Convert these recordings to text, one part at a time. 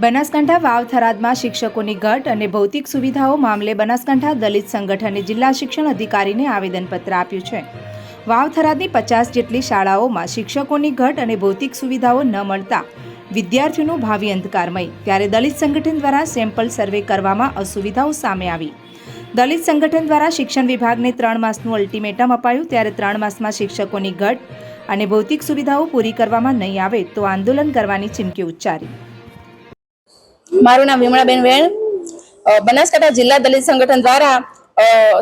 બનાસકાંઠા વાવ થરાદમાં શિક્ષકોની ઘટ અને ભૌતિક સુવિધાઓ મામલે બનાસકાંઠા દલિત સંગઠને જિલ્લા શિક્ષણ અધિકારીને આવેદનપત્ર આપ્યું છે. વાવ થરાદની પચાસ જેટલી શાળાઓમાં શિક્ષકોની ઘટ અને ભૌતિક સુવિધાઓ ન મળતા વિદ્યાર્થીઓનું ભાવિ અંધકારમય. ત્યારે દલિત સંગઠન દ્વારા સેમ્પલ સર્વે કરવામાં અસુવિધાઓ સામે આવી. દલિત સંગઠન દ્વારા શિક્ષણ વિભાગને ત્રણ માસનું અલ્ટિમેટમ અપાયું. ત્યારે ત્રણ માસમાં શિક્ષકોની ઘટ અને ભૌતિક સુવિધાઓ પૂરી કરવામાં નહીં આવે તો આંદોલન કરવાની ચીમકી ઉચ્ચારી. મારું નામ વિમળાબેન વેણ. બનાસકાંઠા જિલ્લા દલિત સંગઠન દ્વારા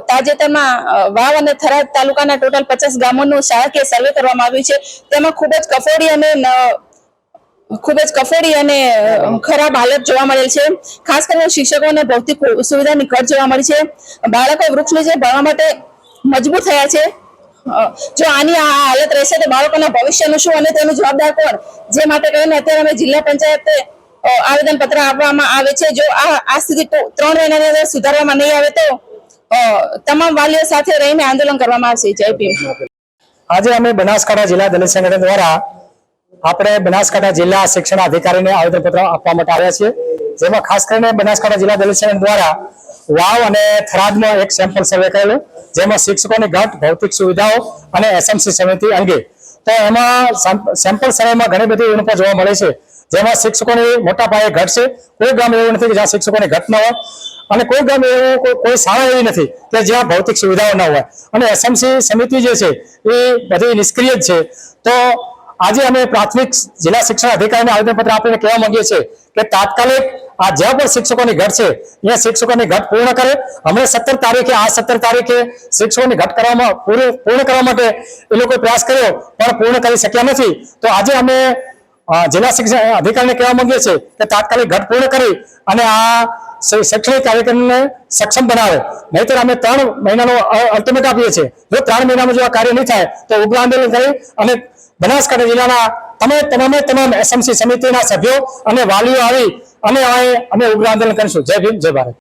તાજેતરમાં વાવ અને થરાદ તાલુકાના ટોટલ પચાસ ગામોનું શાળાકીય સર્વે કરવામાં આવ્યું છે. તેમાં ખૂબ જ કફોડી અને ખૂબ જ કફોડી અને ખરાબ હાલત જોવા મળેલ છે. ખાસ કરીને શિક્ષકોને ભૌતિક સુવિધાની ઘટ જોવા મળી છે. બાળકો વૃક્ષ જે ભણવા માટે મજબૂર થયા છે. જો આની આ હાલત રહેશે તો બાળકોના ભવિષ્યનું શું અને તેનું જવાબદાર કોણ? જે માટે કરીને અત્યારે અમે જિલ્લા પંચાયતે આવેદન પત્ર આપવામાં આવે છે. જો આ આ સ્થિતિ ત્રણ મહિનાની અંદર સુધારવામાં નહીં આવે તો તમામ વાલીઓ સાથે રહીને આંદોલન કરવામાં આવશે. જય ભીમ. આજે અમે બનાસકાંઠા જિલ્લા દલિત સંગઠન દ્વારા આપણે બનાસકાંઠા જિલ્લા શિક્ષણ અધિકારીને આવેદનપત્ર આપવા માટે આવ્યા છીએ. જેમાં ખાસ કરીને બનાસકાંઠા જિલ્લા દલિત સંગઠન દ્વારા વાવ અને થરાદમાં એક સેમ્પલ સર્વે કરેલો, જેમાં શિક્ષકોની ઘટ, ભૌતિક સુવિધાઓ અને એસએમસી સમિતિ અંગે. તો એમાં સેમ્પલ સર્વેમાં ઘણી બધી ઉણપો જોવા મળે છે. જેમાં શિક્ષકોની મોટા પાયે ઘટ છે. કોઈ ગામ એવું નથી કે જ્યાં શિક્ષકોની ઘટ ન હોય. અને કોઈ ગામ એવું કોઈ- શાળા એવી નથી કે જ્યાં ભૌતિક સુવિધાઓ ન હોય. અને એસએમસી સમિતિ જે છે, એ બધી નિષ્ક્રિય જ છે. તો આજે અમે પ્રાથમિક જિલ્લા શિક્ષણ અધિકારીને આવેદનપત્ર આપીને કહેવા માંગીએ છીએ કે તાત્કાલિક આ જ્યાં પણ શિક્ષકોની ઘટ છે, અહીંયા શિક્ષકોની ઘટ પૂર્ણ કરે. હમણાં સત્તર તારીખે, આ સત્તર તારીખે શિક્ષકોની ઘટ કરવામાં પૂરું પૂર્ણ કરવા માટે એ લોકોએ પ્રયાસ કર્યો, પણ પૂર્ણ કરી શક્યા નથી. તો આજે અમે જિલ્લા શિક્ષણ અધિકારીને કહેવા માંગીએ છીએ કે તાત્કાલિક ઘટ પૂર્ણ કરી અને આ શૈક્ષણિક કાર્યક્રમને સક્ષમ બનાવે. નહીતર અમે ત્રણ મહિનાનો અલ્ટિમેટ આપીએ છીએ. જો ત્રણ મહિનામાં જો આ કાર્ય નહીં થાય, તો ઉગ્ર આંદોલન કરી અને બનાસકાંઠા જિલ્લાના તમે તમામે તમામ એસએમસી સમિતિના સભ્યો અને વાલીઓ આવી અને અમે ઉગ્ર આંદોલન કરીશું. જય ભીમ, જય ભારત.